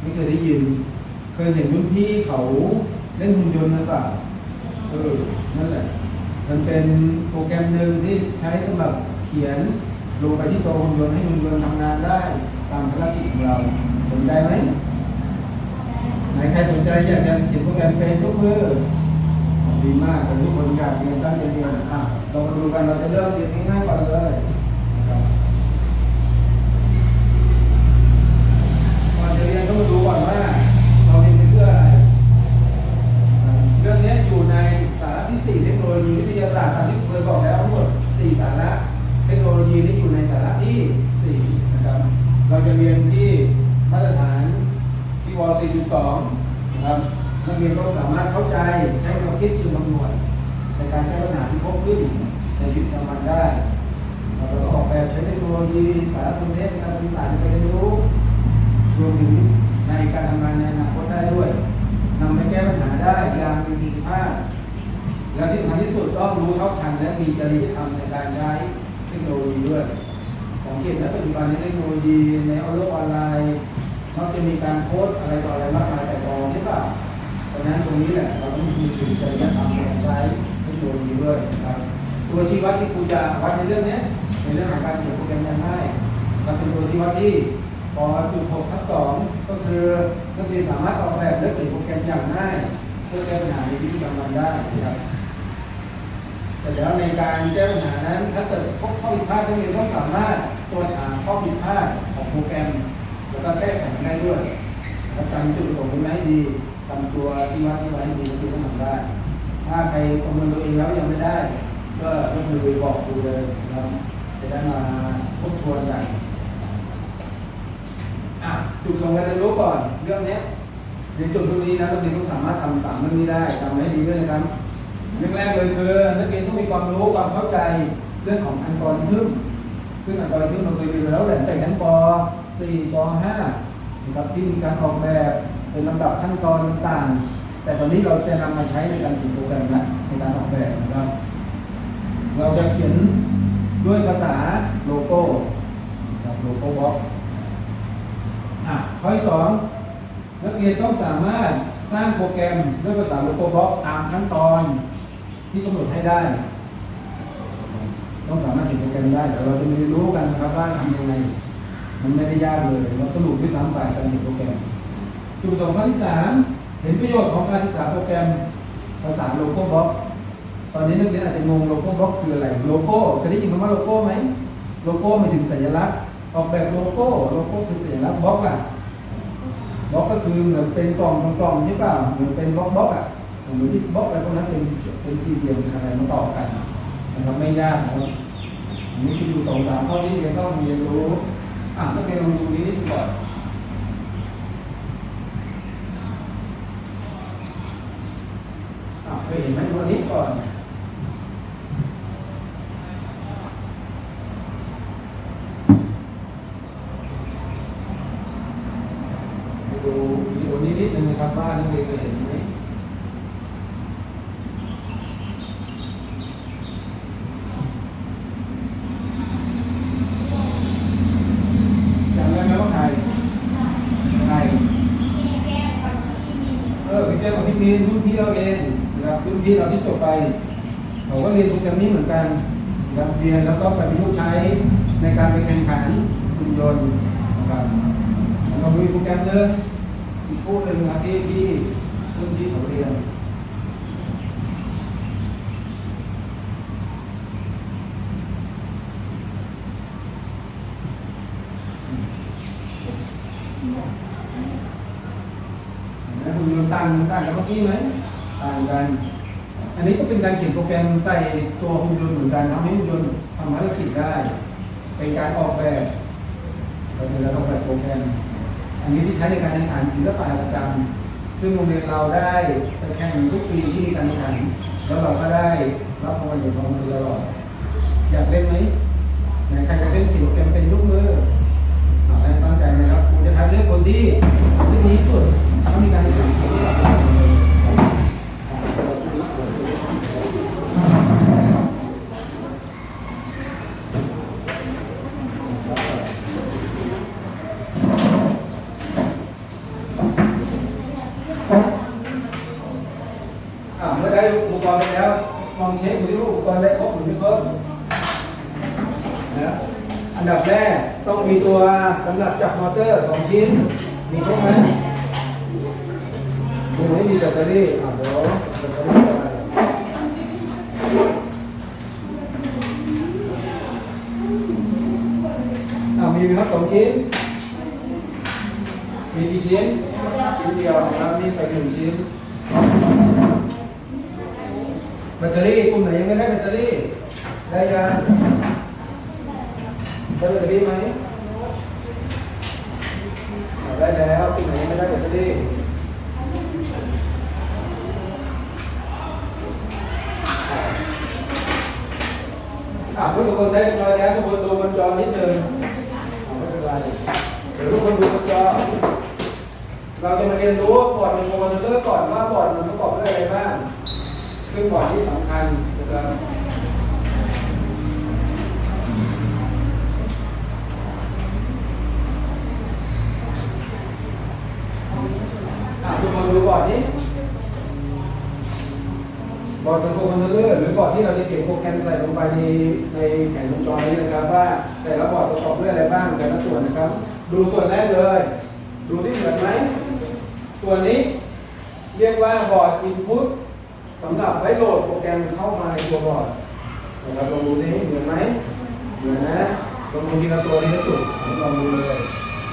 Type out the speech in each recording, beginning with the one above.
ไม่เคยได้ยิน เคยเห็นรุ่นพี่เขาเล่นหุ่นยนต์หรือเปล่าเออนั่นแหละ มันเป็นโปรแกรมหนึ่งที่ใช้สำหรับเขียนลงไปที่ตัวหุ่นยนต์ให้หุ่นยนต์ทำงานได้ตามภารกิจของเราสนใจไหมไหนใครสนใจอยากจะเขียนโปรแกรมเป็นยกมือดีมากแต่ทุกคนอยากเรียนตั้งใจเรียนอะเรามาดูกันเราจะเริ่มเรียนง่ายๆก่อนเลยนะครับก่อนจะเรียนต้องมาดูก่อนว่า เราเรียนไปเพื่ออะไร เรื่องนี้อยู่ในสาระที่ 4 เทคโนโลยีวิทยาศาสตร์ตามที่เคยบอกแล้วทั้งหมด 4 สาระ เทคโนโลยีนี้อยู่ในสาระที่ 4 นะครับ เราจะเรียนที่มาตรฐานที่ว 4.2 นะครับนักเรียนก็สามารถเข้าใจใช้ความคิดเชิงคำนวณในการแก้ปัญหาที่พบขึ้นในชีวิตประจำวันได้ เราก็ออกแบบใช้เทคโนโลยี สารสนเทศในการสื่อสารในการเรียนรู้รวมถึงในการทำงานในอนาคตได้ด้วยนำไปแก้ปัญหาได้อย่างมีประสิทธิภาพและที่สำคัญที่สุดต้องรู้เท่าทันและมีจริยธรรมในการใช้เทคโนโลยีด้วยสังเกตและปัจจุบันในเทคโนโลยีในโลกออนไลน์มักจะมีการโพสอะไรต่ออะไรมากมายแต่กองใช่ป่ะเพราะนั้นตรงนี้แหละเราต้องมีจริยธรรมในการใช้เทคโนโลยีด้วยนะครับ ตัวชี้วัดที่ครูจะวัดในเรื่องนี้ในเรื่องของการเขียนโปรแกรมยังง่ายมันเป็นตัวชี้วัดที่พอจุดหกทับสองก็คือนักเรียนสามารถออกแบบและเขียนโปรแกรมอย่างง่ายเพื่อแก้ปัญหาในชีวิตประจำวันได้นะครับแต่แล้วในการแก้ปัญหานั้น ถ้าเกิดพบข้อผิดพลาดนักเรียนต้องสามารถตรวจหาข้อผิดพลาดของโปรแกรม แล้วก็แก้ไขมันได้ด้วยแล้วจำจุดประสงค์ไว้ให้ดีจำตัวที่วัดที่ไว้ให้ดีก็คือต้องทำได้ ถ้าใครประเมินตัวเองแล้วยังไม่ได้ ก็ยกมือบอกครูเลยนะครับจะได้มาทบทวนกันอะจุดของการเรียนรู้ก่อนเรื่องเนี้ยในจุดตรงนี้นะนักเรียนต้องสามารถทำสามเรื่องนี้ได้จำให้ดีด้วยนะครับเรื่องแรกเลยคือนักเรียนต้องมีความรู้ความเข้าใจเรื่องของอัลกอริทึมซึ่งอัลกอริทึมเราเคยเรียนไปแล้วแหละตั้งแต่ชั้นป .4 ป .5 นะครับที่มีการออกแบบเป็นลำดับขั้นตอนต่างๆ แต่ตอนนี้เราจะนำมาใช้ในการเขียนโปรแกรมนะในการออกแบบนะครับ ขียนด้วยภาษาโลโก้กับโลโก้บล็อกข้อที่สองนักเรียนต้องสามารถสร้างโปรแกรมด้วยภาษาโลโก้บล็อกตามขั้นตอนที่กำหนดให้ได้ ต้องสามารถเขียนโปรแกรมได้เดี๋ยวเราจะเรียนรู้กันนะครับว่าทำยังไงมันไม่ได้ยากเลยเราสรุปด้วยซ้ำไปการเขียนโปรแกรมจุดประสงค์ข้อที่สามเห็นประโยชน์ของการศึกษาโปรแกรมภาษาโลโก้บล็อก ตอนนี้นักเรียนอาจจะงงโลโก้บล็อกคืออะไร โลโก้เคยได้ยินคำว่าโลโก้ไหมโลโก้หมายถึงสัญลักษณ์ ออกแบบโลโก้ โลโก้คือสัญลักษณ์บล็อกล่ะบล็อกก็คือเหมือนเป็นกล่องกล่องๆใช่ป่ะเหมือนเป็นบล็อกบล็อกอะเหมือนที่บล็อกอะไรพวกนั้นเป็นเป็นสี่เหลี่ยมเป็นอะไรมาต่อกันนะครับไม่ยากนะครับนนี้คืออยู่ตรงตามข้อนี้เรียนต้องเรียนรู้อะนักเรียนลองดูนี้นิดก่อนอะเคยเห็นไหมตัวนี้ก่อน ไปดูวิดีโอนี้นิดนึงนะครับว่านักเรียนเคยเห็นไหมจำได้ไหมว่าใครใคร เออพี่แจ้งกับพี่มีนรุ่นพี่เราเองนะครับรุ่นพี่เราที่จบไปเขาก็เรียนโปรแกรมนี้เหมือนกันนะครับเรียนแล้วก็ไปประยุกต์ใช้ในการไปแข่งขันหุ่นยนต์นะครับเรามีโปรแกรมเนอะอีกคู่หนึ่งนะที่ที่รุ่นพี่เขาเรียน เห็นไหมคุณมันต่างต่างกันเมื่อกี้ไหมต่างกัน อันนี้ก็เป็นการเขียนโปรแกรมใส่ตัวหุ่นยนต์เหมือนกันทำให้หุ่นยนต์ทำภารกิจได้ เป็นการออกแบบเราเป็นการออกแบบโปรแกรม อันนี้ที่ใช้ในการแข่งขันศิลปะหัตถกรรมซึ่งโรงเรียนเราได้ไปแข่งทุกปีที่มีการแข่งขัน แล้วเราก็ได้รับรางวัลเหรียญทองมาโดยตลอดอยากเล่นไหมไหนใครอยากเล่นเขียนโปรแกรมเป็นลูกมืออะให้ตั้งใจนะครับผมจะคัดเลือกคนที่ที่ดีที่สุดถ้ามีการแข่งขันผมจะคัดเลือกคนเลยอ่าเมื่อได้อุปกรณ์ไปแล้วลองเช็คดูที่ว่าอุปกรณ์ได้ครบหรือไม่ครบนะอันดับแรกต้องมีตัว สำหรับมอเตอร์สองชิ้น มีครบไหมตรงนี้มีแบตเตอรี่อ่าเดี๋ยวแบตเตอรี่อะไปอ่ามีไหมครับสองชิ้น มีกี่ชิ้นชิ้นเดียวนะครับนี่ไปหนึ่งชิ้นแบตเตอรี่กลุ่มไหนยังไม่ได้แบตเตอรี่ ได้ยังได้แบตเตอรี่ไหม ได้แล้วกลุ่ไหนไม่ได้แบตเตอรี่อ่าทุกคนได้เรียบร้อยแล้วทุกคนดูบนจอนิดนึงอ่าไม่เป็นไรเดี๋ยวทุกคนดูบนจอ เราจะมาเรียนรู้บอร์ดเป็นโปรแกรมเตอร์ก่อนว่าบอร์ดมันประกอบด้วยอะไรบ้างซึ่งบอร์ดที่สำคัญนะครับอะทุกคนดูบอร์ดนี้ บอร์ดเป็นโปรแกรม เตอร์หรือบอร์ดที่เราจะเก็บโปรแกรมใส่ลงไปในในแผงวงจรนี้นะครับ ว่าแต่ละบอร์ดประกอบด้วยอะไรบ้างแต่ละส่วนนะครับ ดูส่วนแรกเลย ดูที่เหมือนไหมตัวนี้เรียกว่าบอร์ด Input สำหรับไว้โหลดโปรแกรมเข้ามาในตัวบอร์ดนะครับลองดูนี่เหมือนไหมเหมือนนะลองดูทีละตัวทีละจุดลองดูเลย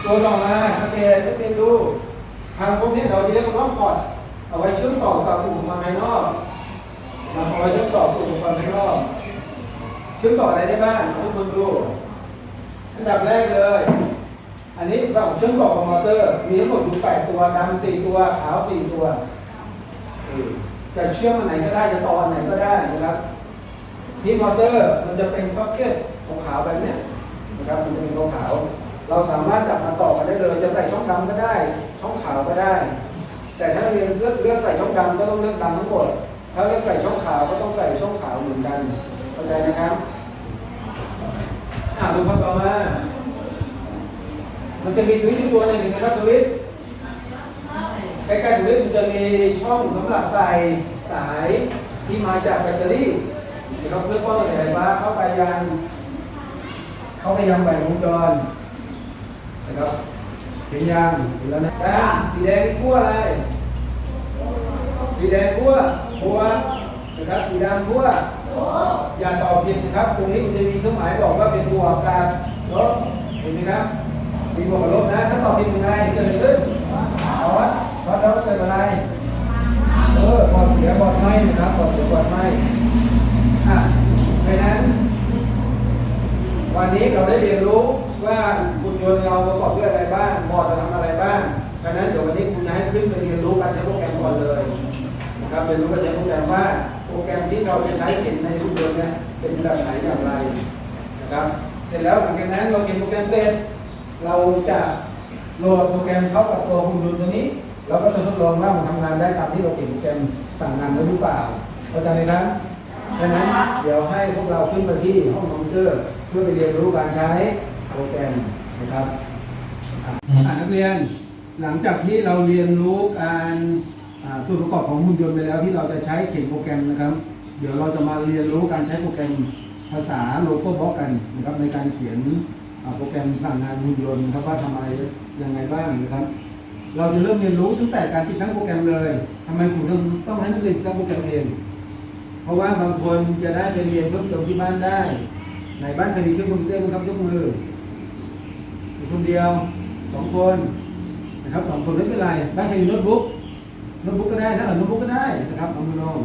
ตัวต่อมาสังเกตสังเกตดูทางพวกนี้เราเรียกว่าพอร์ตเอาไว้เชื่อมต่อกับอุปกรณ์ภายนอก นะครับเอาไว้เชื่อมต่อกับอุปกรณ์ภายนอกเชื่อมต่ออะไรได้บ้างทุกคนดูอันดับแรกเลย อันนี้สำหรับเชื่อมต่อกับมอเตอร์ มีทั้งหมดอยู่8ตัวดำ4ตัว ขาว4ตัวจะเชื่อมอันไหนก็ได้จะต่ออันไหนก็ได้นะครับ ที่มอเตอร์มันจะเป็นซ็อกเก็ตขาวแบบนี้นะครับมันจะเป็นขาว เราสามารถจับมาต่อกันได้เลย จะใส่ช่องดำก็ได้ ช่องขาวก็ได้ แต่ถ้าเรียนเลือกเลือกใส่ช่องดำก็ต้องเลือกดำทั้งหมด ถ้าเลือกใส่ช่องขาวก็ต้องใส่ช่องขาวเหมือนกันเข้าใจนะครับอ่าดูข้อต่อมา มันจะมีสวิตช์อีกตัวหนึ่งนะครับสวิตช์ใกล้ๆสวิตช์มันจะมีช่องสำหรับใส่สายที่มาจากแบตเตอรี่นะครับเพื่อป้องกันไฟฟ้าเข้าไปยังเข้าไปยังแบตวงจรนะครับเห็นยังเห็นแล้วนะด้านสีแดงนี่ขั้วอะไรสีแดงขั้ว ขั้วนะครับสีดำขั้วอย่าตอบผิดนะครับ ตรงนี้มันจะมีเครื่องหมายบอกว่าเป็นบวกกับลบเห็นไหมครับมีบวกกับลบนะ ถ้าตอบผิดยังไงเกิดอะไรขึ้นพอดพอดแล้วเกิดอะไร เออพอเสียบอดไหมนะครับพอเสียบอดไหมอะเพราะฉะนั้น วันนี้เราได้เรียนรู้ว่าหุ่นยนต์เราประกอบด้วยอะไรบ้างบอร์ดเราทำอะไรบ้างเพราะฉะนั้นเดี๋ยววันนี้คุณจะให้ขึ้นไปเรียนรู้การใช้โปรแกรมก่อนเลย นะครับเรียนรู้การใช้โปรแกรมว่าโปรแกรมที่เราจะใช้เห็นในหุ่นยนต์เนี่ยเป็นแบบไหนอย่างไรนะครับ เสร็จแล้วหลังจากนั้นเราเขียนโปรแกรมเสร็จ เราจะโหลดโปรแกรมเข้ากับตัวหุ่นยนต์ตัวนี้เราก็จะทดลองว่ามันทำงานได้ตามที่เราเขียนโปรแกรมสั่งงานหรือเปล่าเข้าใจไหมครับดังนั้นเดี๋ยวให้พวกเราขึ้นไปที่ห้องคอมพิวเตอร์เพื่อไปเรียนรู้การใช้โปรแกรมนะครับนักเรียนหลังจากที่เราเรียนรู้การ ส่วนประกอบของหุ่นยนต์ไปแล้วที่เราจะใช้เขียนโปรแกรมนะครับ เดี๋ยวเราจะมาเรียนรู้การใช้โปรแกรมภาษาโลโก้บล็อกกันนะครับในการเขียนโปรแกรมสั่งงานหุ่นยนต์นะครับว่าทำอะไรยังไงบ้างนะครับ เราจะเริ่มเรียนรู้ตั้งแต่การติดตั้งโปรแกรมเลยทำไมผมถึงต้องให้นักเรียนติดตั้งโปรแกรมเอง เพราะว่าบางคนจะได้ไปเรียนเพิ่มเติมที่บ้านได้ในบ้านเคยมีเครื่องคอมพิวเตอร์บ้างครับยกมือคนเดียวสองคนนะครับสองคนไม่เป็นไรบ้านเคยมีโน้ตบุ๊ก โน้ตบุ๊กก็ได้นะเออโน้ตบุ๊กก็ได้นะครับเอามือลง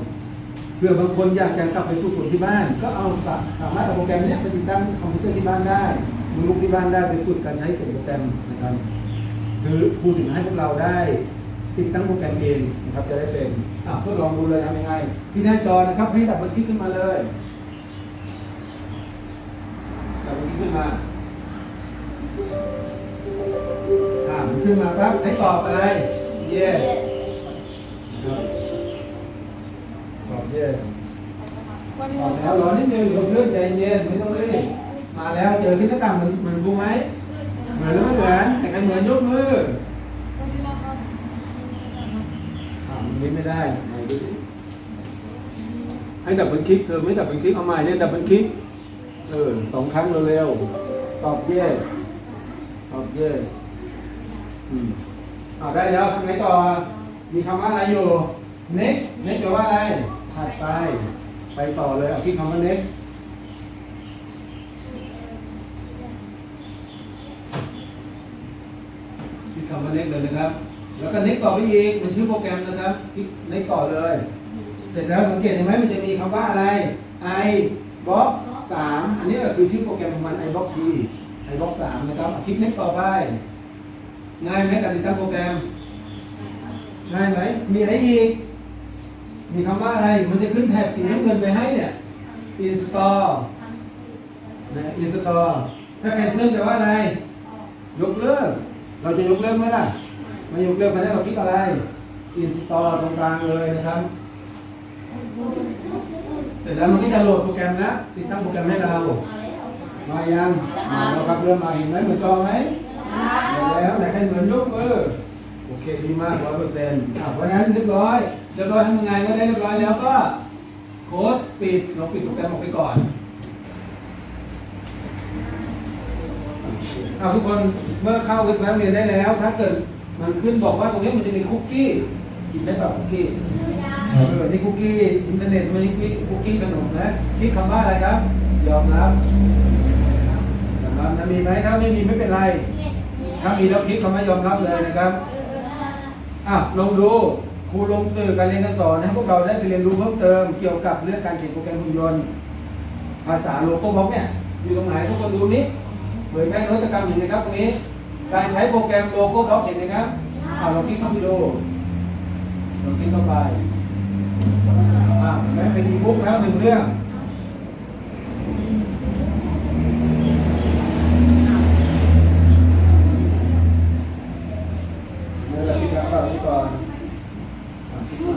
เผื่อบางคนอยากจะกลับไปฝึกฝนที่บ้าน ก็เอาสาสามารถเอาโปรแกรมเนี้ยไปติดตั้งคอมพิวเตอร์ที่บ้านได้มือลุกที่บ้านได้ไปฝึกการใช้โปรแกรมนะครับคือพูถึงให้พวกเราได้ติดตั้งโปรแกรมเองนะครับจะได้เป็นอะทดลองดูเลยทำยังไง ที่หน้าจอนะครับให้ดับบันทึกขึ้นมาเลยดับบันทึกขึ้นมาอ่ามันขึ้นมาปั๊บให้ตอบอะไร yes ครับตอบ yes ตอบแล้วรอนิดนึงเพื่อนใจเย็นไม่ต้องรีบมาแล้วเจอที่หน้าต่างเหมือนเหมือนกูไหมเหมือนหรือไม่เหมือนแต่ใครเหมือนยกมืออ่ามันนี้ไม่ได้ไหนดูสิให้ดับเบิลคลิกเธอไม่ดับเบิลคลิกเอาใหม่เนี่ยดับเบิลคลิกเออสองครั้งเร็วๆตอบ yes ตอบ yes อืมอ่าได้แล้วทำไงต่อ มีคำว่าอะไรอยู่ next next แปลว่าอะไรถัดไป ไปต่อเลยเอาที่คำว่า next ที่คำว่า next เลยนะครับ แล้วก็ next ต่อไปอีกมันชื่อโปรแกรมนะครับที่ next ต่อเลย เสร็จแล้วสังเกตเห็นไหมมันจะมีคำว่าอะไร i box 3อันนี้ก็คือชื่อโปรแกรมของมัน i box t i box 3นะครับคลิก next ต่อไปง่ายไหมการติดตั้งโปรแกรม ง่ายไหม มีอะไรอีก มีคำว่าอะไร มันจะขึ้นแถบสีน้ำเงินไปให้เนี่ย install นะ install ถ้า cancel แปลว่าอะไร ยกเลิก เราจะยกเลิกไหมล่ะ ไม่ยกเลิกเพราะฉะนั้นเราคลิกอะไร install ตรงกลางเลยนะครับ เสร็จแล้วมันก็จะโหลดโปรแกรมนะติดตั้งโปรแกรมให้เรา มายังมาแล้วครับเริ่มมาเห็นไหมเหมือนจอไหมเห็นแล้วไหนใครเหมือนยกมือโอ เคดีมากร้อยเปอร์เซ็นต์เพราะฉะนั้นเรียบร้อย เรียบร้อยทำยังไงเมื่อได้เรียบร้อยแล้วก็โค้ดปิดเราปิดโปรแกรมออกไปก่อนเอาทุกคนเมื่อเข้าเว็บไซต์เรียนได้แล้ว ถ้าเกิดมันขึ้นบอกว่าตรงนี้มันจะมีคุกกี้กินได้แบบคุกกี้เออนี่คุกกี้อินเทอร์เน็ตไม่ใช่คุกกี้ขนมนะคลิกคำว่าอะไรครับ ยอมรับยอมรับนะมีไหมถ้าไม่มีไม่เป็นไร ถ้ามีแล้วคลิกคำว่ายอมรับเลยนะครับ อะลองดูครูลงสื่อการเรียนการสอนให้พวกเราได้ไปเรียนรู้เพิ่มเติม เกี่ยวกับเรื่องการเขียนโปรแกรมหุ่นยนต์ ภาษาโลโก้บล็อกเนี่ยอยู่ตรงไหนทุกคนดูนี้เหมือนแม่นวัตกรรมเห็นไหมครับตรงนี้ การใช้โปรแกรมโลโก้บล็อกเห็นไหมครับอะลองคลิกเข้าไปดูลองคลิกเข้าไปอะแม้เป็นอีบุ๊กแล้วหนึ่งเรื่อง นี่แหละที่ครับเราที่ก่อนอะคลิกมา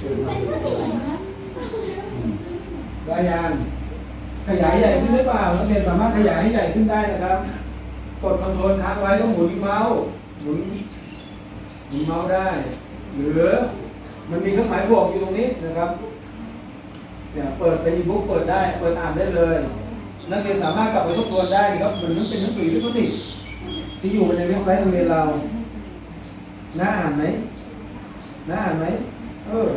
เปิดมาอืม ได้ยังขยายใหญ่ขึ้นหรือเปล่านักเรียนสามารถขยายให้ใหญ่ขึ้นได้นะครับ กดคอนโทรลค้างไว้แล้วหมุนเมาส์หมุนหมุนเมาส์ได้ หรือมันมีเครื่องหมายบวกอยู่ตรงนี้นะครับเนี่ยเปิดเป็นอีบุ๊กเปิดได้ เปิดอ่านได้เลย นักเรียนสามารถกลับไปทบทวนได้นะครับเหมือนมันเป็นหนังสืออิเล็กทรอนิกส์ที่อยู่ในเว็บไซต์โรงเรียนเราน่าอ่านไหมน่าอ่านไหมเออ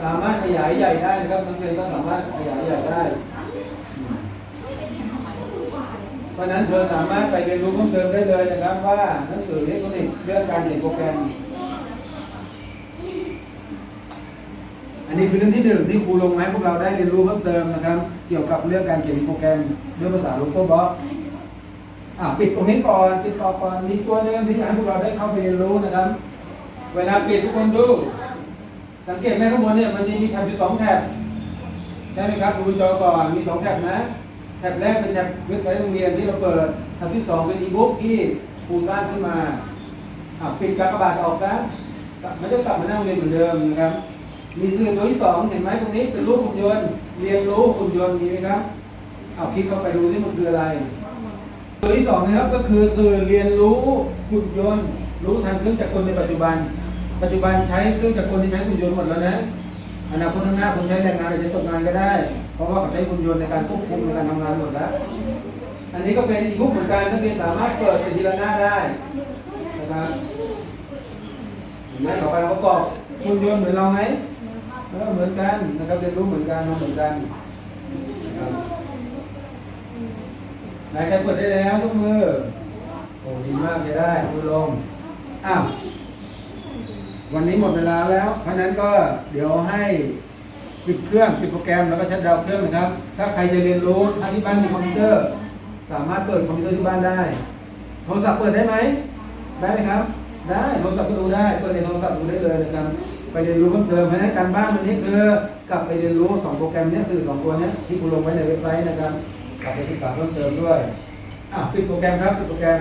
สามารถขยายใหญ่ได้นะครับนักเรียนก็สามารถขยายใหญ่ได้ เพราะนั้นเธอสามารถไปเรียนรู้เพิ่มเติมได้เลยนะครับ ว่าหนังสืออิเล็กทรอนิกส์เรื่องการเขียนโปรแกรม อันนี้คือเรื่องที่หนึ่งที่ครูลงมาให้พวกเราได้เรียนรู้เพิ่มเติมนะครับ เกี่ยวกับเรื่องการเขียนโปรแกรมด้วยภาษาโลโก้บล็อกอะปิดตรงนี้ก่อนปิดต่อก่อนมีตัวหนึงที่อยากให้พวกเราได้เข้าไปเรียนรู้นะครับ เวลาปิดทุกคนดู สังเกตไหมข้างบนเนี่ยมันจะมีแท็บอยู่สองแท็บใช่ไหมครับดูจอก่อนมีสองแท็บนะแท็บแรกเป็นแท็บเว็บไซต์โรงเรียนที่เราเปิดแท็บที่สองเป็นอีบุ๊กที่ครูสร้างขึ้นมาอะปิดกากบาทออกซะกลับไม่ต้องกลับมานั่งเรียนเหมือนเดิมนะครับ มีสื่อตัวที่สองเห็นไหมตรงนี้เป็นรูปหุ่นยนต์เรียนรู้หุ่นยนต์มีไหมครับเอาคลิกเข้าไปดูนี่มันคืออะไรตัวที่สองนะครับก็คือสื่อเรียนรู้หุ่นยนต์ รู้ทันเครื่องจักรกลในปัจจุบัน ปัจจุบันใช้เครื่องจักรกลที่ใช้หุ่นยนต์หมดแล้วนะอนาคตข้างหน้าคนใช้แรงงานอาจจะตกงานก็ได้ เพราะว่าเขาใช้หุ่นยนต์ในการควบคุมในการทำงานหมดแล้ว อันนี้ก็เป็นอีกบุ๊กเหมือนกันนักเรียนสามารถเปิดไปทีละหน้าได้นะครับเห็นไหมต่อไปเราประกอบหุ่นยนต์เหมือนเราไหมเออเหมือนกันนะครับเรียนรู้เหมือนกันทำเหมือนกันนะครับไหนใครเปิดได้แล้วยกมือโอ้ดีมากจะได้มือลงอ้าว วันนี้หมดเวลาแล้วเพราะนั้นก็เดี๋ยวให้ปิดเครื่องปิดโปรแกรมแล้วก็ชัดดาวเครื่องนะครับ ถ้าใครจะเรียนรู้ถ้าที่บ้านมีคอมพิวเตอร์ สามารถเปิดคอมพิวเตอร์ที่บ้านได้ โทรศัพท์เปิดได้ไหมได้ไหมครับ ได้โทรศัพท์ก็ดูได้เปิดในโทรศัพท์ดูได้เลยนะครับไปเรียนรู้เพิ่มเติมเพราะนั้นการบ้านวันนี้คือกลับไปเรียนรู้สองโปรแกรมนี้สื่อสองตัวนี้ที่คุณลงไว้ในเว็บไซต์นะครับกลับไปศึกษาเพิ่มเติมด้วยอะปิดโปรแกรมครับปิดโปรแกรม